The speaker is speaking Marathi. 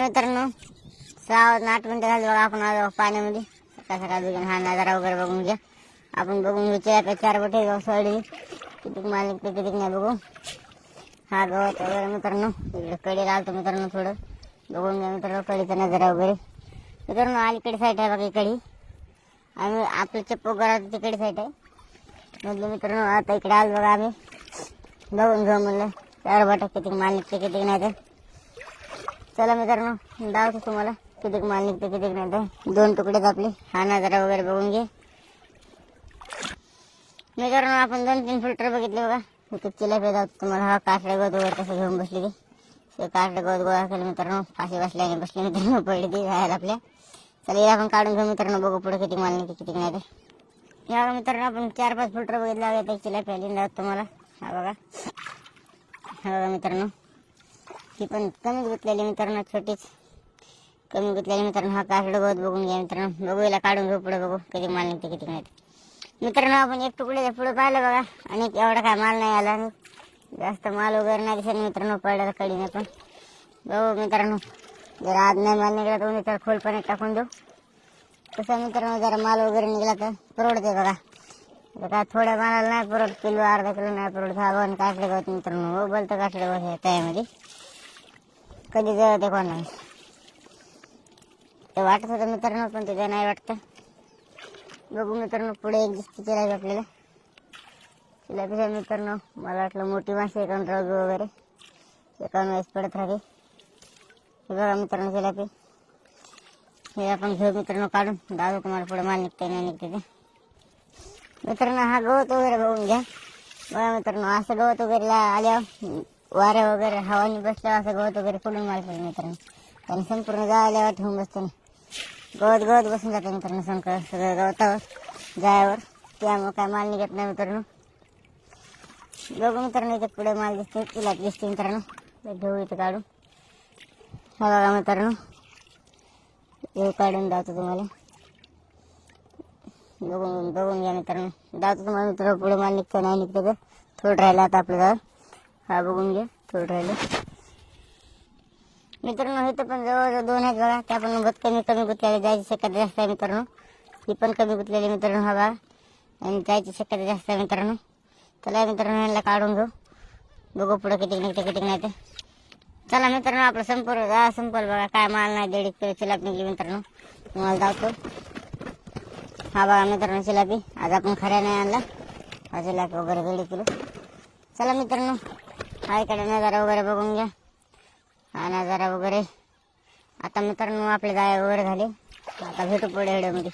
मित्रांनो सहा आठ मिनिटं झाली बघा आपण आलो पाण्यामध्ये. सकाळ सकाळ बघून हा नजारा वगैरे बघून घ्या. आपण बघून घ्यायचे आता चार बटे सोडली किती मालिक ते किती नाही बघू. हा गवत वगैरे मित्रांनो इकडे कडे लावतो मित्रांनो थोडं. बघून घ्या मित्रांनो कडीचा नजारा वगैरे. मित्रांनो अलीकडे साईड आहे बघा इकडे आम्ही आपलं चप्पू घरात तिकडे साईड आहे. म्हटलं मित्रांनो आता इकडे आलो बघा आम्ही. बघून घेऊ म्हणलं. चार बटा किती मालिक किती नाही तर. चला मित्रांनो दाखवतो तुम्हाला. किती माल निघते किती नाही तर दोन तुकडेच आपले हा नजारा वगैरे बघून घे. मित्रांनो आपण दोन तीन फिल्टर बघितले बघा. इथे चिला जातो तुम्हाला. हा कासडे गवत वगैरे कसं घेऊन बसली ते. कासडे गवत गोळा केलं मित्रांनो. फाशी बसल्याने बसले मित्रांनो. पडली ती राहायला आपल्या. चला हे आपण काढून घेऊ मित्रांनो. बघू पुढे किती माल निघते किती नाही तर. या बघा मित्रांनो आपण चार पाच फिल्टर बघितले. बघा ते चिलापी आली तुम्हाला. हा बघा. हा बघा मित्रांनो. ही पण कमी गुतलेली मित्रांनो छोटीच. कमी गुतलेली मित्रांनो हा कासड गवत बघून घ्या मित्रांनो. बघू याला काढून घेऊ पुढे बघू कधी माल निघते किती माहिती मित्रांनो आपण एक तुकडे पुढे पाहिलं बघा आणि एवढा काय माल नाही आला. आणि जास्त माल वगैरे नाही दिसेल मित्रांनो पडला कडीने पण. बघू मित्रांनो जर आज नाही माल निघाला तर उद्या त्याला खोलपणे टाकून देऊ. तसं मित्रांनो जरा माल वगैरे निघाला तर परवडते बघा. आता काय थोड्या मालाला नाही परवडत किलो अर्धा किलो नाही परवडत हा बघून कासडे गवत मित्रांनो हो बोलतं कासडे गवत आहे त्यामध्ये. कधी जेव्हा ते कोण नाही. ते वाटत होतं मित्रांनो पण ते नाही वाटतं. बघू मित्रांनो पुढे एक दिसते चिलापी आपल्याला. चिलापीच्या मित्रांनो मला वाटलं मोठी मासे एकावन्न रग वगैरे. एकावन्न वेळेस पडत राहते. हे बघा मित्रांनो चिलापी हे आपण घेऊ मित्रांनो काढून. दादू तुम्हाला पुढे माल निघते नाही निघते ते. मित्रांनो हा गवत वगैरे बघून घ्या. बघा मित्रांनो असं गवत वगैरे आल्यावर वाऱ्या वगैरे हवानी बसल्यावर असं गवत वगैरे पडून माल मित्रांनो. आणि संपूर्ण जायला ठेवून बसतो. गवत गवत बसून जातं मित्रांनो संकळ सगळं गवतावर जायावर त्यामुळं काय माल निघत नाही मित्रांनो. बघू मित्रांनो इथे पुढे माल दिसते तिला दिसते मित्रांनो. ते घेऊ इथे काढून. हा बघा मित्रांनो. येऊ काढून दावतो तुम्हाला. बघून बघून घ्या मित्रांनो. दावतो तुम्हाला मित्रांनो पुढे माल निघतो नाही निघतो तर थोडं राहिलं आता आपल्याला हा बघून घ्या थोडं राहिलं. मित्रांनो हे तर पण जवळजवळ दोन आहेत बघा. त्या पण गत कमी कमी गुतलेले जायची शक्यता जास्त आहे मित्रांनो. ही पण कमी गुतलेली मित्रांनो हा बघा. आणि जायची शक्यता जास्त आहे मित्रांनो. चला मित्रांनो यांना काढून घेऊ. बघू पुढं किती निघते किती नाही ते. चला मित्रांनो आपलं संपूर्ण जा संपल बघा. काय माल नाही दीड किलो चिलाप निघली मित्रांनो. तुम्हाला दावतो हा बघा मित्रांनो चिलापी आज आपण खऱ्या नाही आणला. हा चिलापी वगैरे दीड किलो. चला मित्रांनो. हा इकडे नजारा वगैरे बघून घ्या. हा नजारा वगैरे. आता मित्रांनो आपले गाय वगैरे झाले. आता भेटू पुढे व्हिडिओमध्ये.